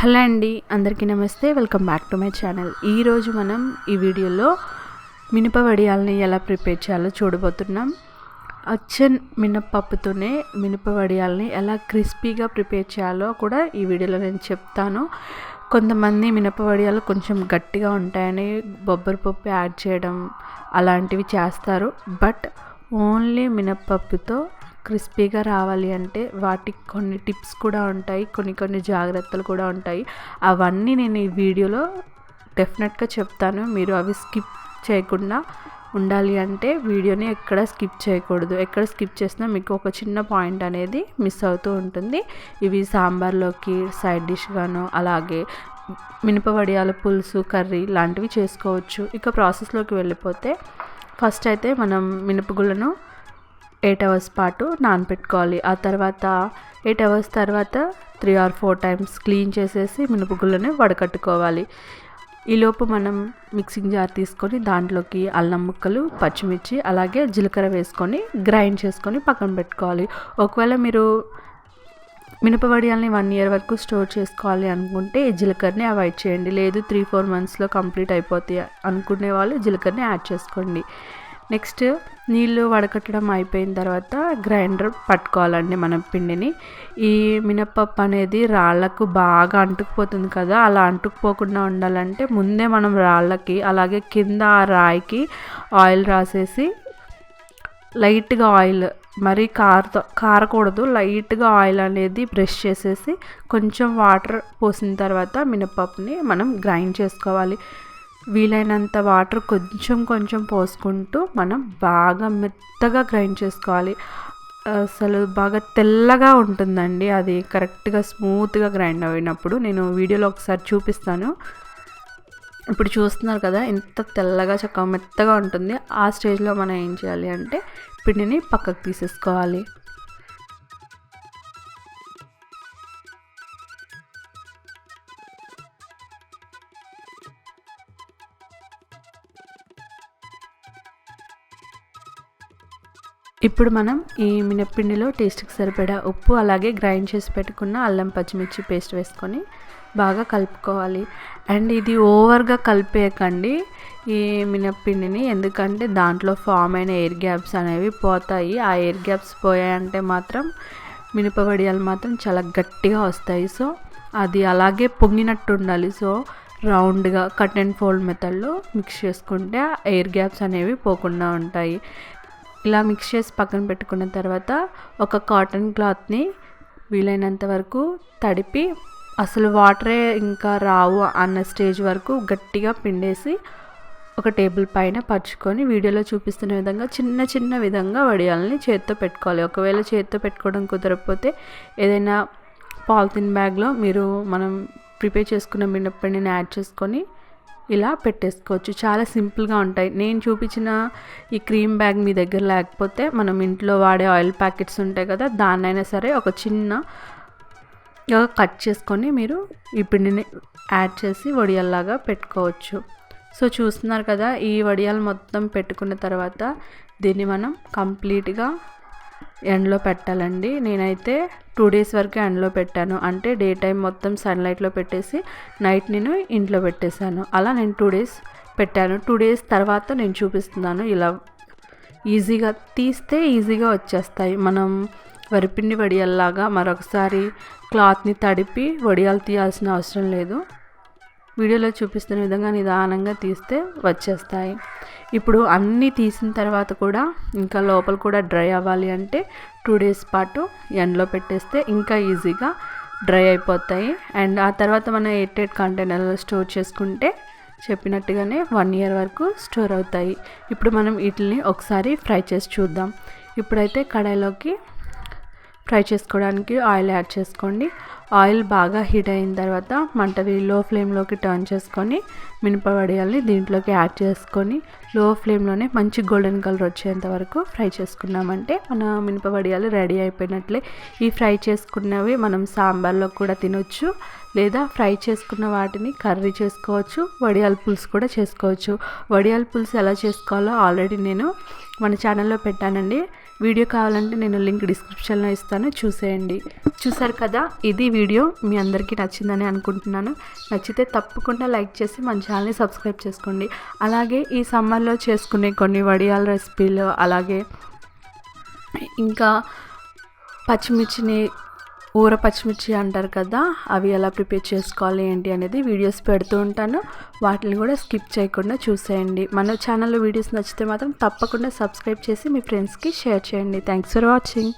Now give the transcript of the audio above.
Hello అండి అందరికీ నమస్తే welcome back to my channel. ఈరోజు మనం ఈ వీడియోలో మినప వడియాలని ఎలా ప్రిపేర్ చేయాలో చూడబోతున్నాం. అచ్చన్ మినపప్పుతోనే మినప వడియాలని ఎలా క్రిస్పీగా ప్రిపేర్ చేయాలో కూడా ఈ వీడియోలో నేను చెప్తాను. కొంతమంది మినప వడియాలు కొంచెం గట్టిగా ఉంటాయని బొబ్బరి పప్పు యాడ్ చేయడం అలాంటివి చేస్తారు. బట్ ఓన్లీ మినపప్పుతో క్రిస్పీగా రావాలి అంటే వాటికి కొన్ని టిప్స్ కూడా ఉంటాయి కొన్ని కొన్ని జాగ్రత్తలు కూడా ఉంటాయి. అవన్నీ నేను ఈ వీడియోలో డెఫినెట్గా చెప్తాను. మీరు అవి స్కిప్ చేయకుండా ఉండాలి అంటే వీడియోని ఎక్కడ స్కిప్ చేయకూడదు. ఎక్కడ స్కిప్ చేసినా మీకు ఒక చిన్న పాయింట్ అనేది మిస్ అవుతూ ఉంటుంది. ఇవి సాంబార్లోకి సైడ్ డిష్గాను అలాగే మినప వడియాల పులుసు కర్రీ లాంటివి చేసుకోవచ్చు. ఇక ప్రాసెస్లోకి వెళ్ళిపోతే ఫస్ట్ అయితే మనం మినపగుళ్ళను ఎయిట్ అవర్స్ పాటు నానపెట్టుకోవాలి. ఆ తర్వాత ఎయిట్ అవర్స్ తర్వాత three or four times clean చేసేసి మినపగుళ్ళని వడకట్టుకోవాలి. ఈలోపు మనం మిక్సింగ్ జార్ తీసుకొని దాంట్లోకి అల్లం ముక్కలు పచ్చిమిర్చి అలాగే జీలకర్ర వేసుకొని గ్రైండ్ చేసుకొని పక్కన పెట్టుకోవాలి. ఒకవేళ మీరు మినపవడియాలని వన్ ఇయర్ వరకు స్టోర్ చేసుకోవాలి అనుకుంటే జీలకర్రని అవాయిడ్ చేయండి. లేదు త్రీ ఫోర్ మంత్స్లో కంప్లీట్ అయిపోతాయి అనుకునే వాళ్ళు జీలకర్రని యాడ్ చేసుకోండి. నెక్స్ట్ నీళ్ళు వడకట్టడం అయిపోయిన తర్వాత గ్రైండర్ పట్టుకోవాలండి మన పిండిని. ఈ మినపప్పు అనేది రాళ్ళకు బాగా అంటుకుపోతుంది కదా అలా అంటుకుపోకుండా ఉండాలంటే ముందే మనం రాళ్ళకి అలాగే కింద ఆ రాయికి ఆయిల్ రాసేసి లైట్గా ఆయిల్ మరీ కారతో కారకూడదు లైట్గా ఆయిల్ అనేది బ్రష్ చేసేసి కొంచెం వాటర్ పోసిన తర్వాత మినపప్పుని మనం గ్రైండ్ చేసుకోవాలి. వీలైనంత వాటర్ కొంచెం కొంచెం పోసుకుంటూ మనం బాగా మెత్తగా గ్రైండ్ చేసుకోవాలి. అసలు బాగా తెల్లగా ఉంటుందండి. అది కరెక్ట్గా స్మూత్గా గ్రైండ్ అయినప్పుడు నేను వీడియోలో ఒకసారి చూపిస్తాను. ఇప్పుడు చూస్తున్నారు కదా ఎంత తెల్లగా చక్కగా మెత్తగా ఉంటుంది. ఆ స్టేజ్లో మనం ఏం చేయాలి అంటే పిండిని పక్కకు తీసేసుకోవాలి. ఇప్పుడు మనం ఈ మినప్పిండిలో టేస్ట్కి సరిపడా ఉప్పు అలాగే గ్రైండ్ చేసి పెట్టుకున్న అల్లం పచ్చిమిర్చి పేస్ట్ వేసుకొని బాగా కలుపుకోవాలి. అండ్ ఇది ఓవర్గా కలిపేయకండి. ఈ మినప్పిండిని ఎందుకంటే దాంట్లో ఫామ్ అయిన ఎయిర్ గ్యాప్స్ అనేవి పోతాయి. ఆ ఎయిర్ గ్యాప్స్ పోయాయంటే మాత్రం మినప వడియాలు మాత్రం చాలా గట్టిగా వస్తాయి. సో అది అలాగే పొంగినట్టు ఉండాలి. సో రౌండ్గా కట్ అండ్ ఫోల్డ్ మెథడ్లో మిక్స్ చేసుకుంటే ఎయిర్ గ్యాప్స్ అనేవి పోకుండా ఉంటాయి. ఇలా మిక్స్ చేసి పక్కన పెట్టుకున్న తర్వాత ఒక కాటన్ క్లాత్ని వీలైనంత వరకు తడిపి అసలు వాటరే ఇంకా రావు అన్న స్టేజ్ వరకు గట్టిగా పిండేసి ఒక టేబుల్ పైన పరుచుకొని వీడియోలో చూపిస్తున్న విధంగా చిన్న చిన్న విధంగా వడియాలని చేత్తో పెట్టుకోవాలి. ఒకవేళ చేత్తో పెట్టుకోవడం కుదరకపోతే ఏదైనా పాలిథిన్ బ్యాగ్లో మీరు మనం ప్రిపేర్ చేసుకున్న మినప్పండిని యాడ్ చేసుకొని ఇలా పెట్టేసుకోవచ్చు. చాలా సింపుల్గా ఉంటాయి. నేను చూపించిన ఈ క్రీమ్ బ్యాగ్ మీ దగ్గర లేకపోతే మనం ఇంట్లో వాడే ఆయిల్ ప్యాకెట్స్ ఉంటాయి కదా దాన్నైనా సరే ఒక చిన్న కట్ చేసుకొని మీరు ఈ పిండిని యాడ్ చేసి వడియాల్లాగా పెట్టుకోవచ్చు. సో చూస్తున్నారు కదా ఈ వడియాలు మొత్తం పెట్టుకున్న తర్వాత దీన్ని మనం కంప్లీట్గా ఎండలో పెట్టాలండి. నేనైతే టూ డేస్ వరకే ఎండలో పెట్టాను. అంటే డే టైం మొత్తం సన్లైట్లో పెట్టేసి నైట్ నేను ఇంట్లో పెట్టేశాను. అలా నేను టూ డేస్ పెట్టాను. టూ డేస్ తర్వాత నేను చూపిస్తున్నాను. ఇలా ఈజీగా తీస్తే ఈజీగా వచ్చేస్తాయి. మనం వరిపిండి వడియాల్లాగా మరొకసారి క్లాత్ని తడిపి వడియాలు తీయాల్సిన అవసరం లేదు. వీడియోలో చూపిస్తున్న విధంగా నిదానంగా తీస్తే వచ్చేస్తాయి. ఇప్పుడు అన్నీ తీసిన తర్వాత కూడా ఇంకా లోపల కూడా డ్రై అవ్వాలి అంటే టూ డేస్ పాటు ఎండలో పెట్టేస్తే ఇంకా ఈజీగా డ్రై అయిపోతాయి. అండ్ ఆ తర్వాత మనం ఎయిట్ కంటైనర్లో స్టోర్ చేసుకుంటే చెప్పినట్టుగానే వన్ ఇయర్ వరకు స్టోర్ అవుతాయి. ఇప్పుడు మనం వీటిని ఒకసారి ఫ్రై చేసి చూద్దాం. ఇప్పుడైతే కడాయిలోకి ఫ్రై చేసుకోవడానికి ఆయిల్ యాడ్ చేసుకోండి. ఆయిల్ బాగా హీట్ అయిన తర్వాత మంటని లో ఫ్లేమ్లోకి టర్న్ చేసుకొని మినపవడియాల్ని దీంట్లోకి యాడ్ చేసుకొని లో ఫ్లేమ్లోనే మంచి గోల్డెన్ కలర్ వచ్చేంత వరకు ఫ్రై చేసుకున్నామంటే మన మినప వడియాలు రెడీ అయిపోయినట్లే. ఈ ఫ్రై చేసుకున్నవి మనం సాంబార్లో కూడా తినొచ్చు లేదా ఫ్రై చేసుకున్న వాటిని కర్రీ చేసుకోవచ్చు వడియాల పులుసు కూడా చేసుకోవచ్చు. వడియాల పులుసు ఎలా చేసుకోవాలో ఆల్రెడీ నేను మన ఛానల్లో పెట్టానండి. వీడియో కావాలంటే నేను లింక్ డిస్క్రిప్షన్లో ఇస్తాను. చూసేయండి. చూసారు కదా ఇది వీడియో. మీ అందరికీ నచ్చిందని అనుకుంటున్నాను. నచ్చితే తప్పకుండా లైక్ చేసి మన ఛానల్ని సబ్స్క్రైబ్ చేసుకోండి. అలాగే ఈ సమ్మర్లో చేసుకునే కొన్ని వడియాల రెసిపీలు అలాగే ఇంకా పచ్చిమిర్చిని ఊర పచ్చిమిర్చి అంటారు కదా అవి ఎలా ప్రిపేర్ చేసుకోవాలి ఏంటి అనేది వీడియోస్ పెడుతూ ఉంటాను. వాటిని కూడా స్కిప్ చేయకుండా చూసేయండి. మన ఛానల్లో వీడియోస్ నచ్చితే మాత్రం తప్పకుండా సబ్స్క్రైబ్ చేసి మీ ఫ్రెండ్స్కి షేర్ చేయండి. Thanks for watching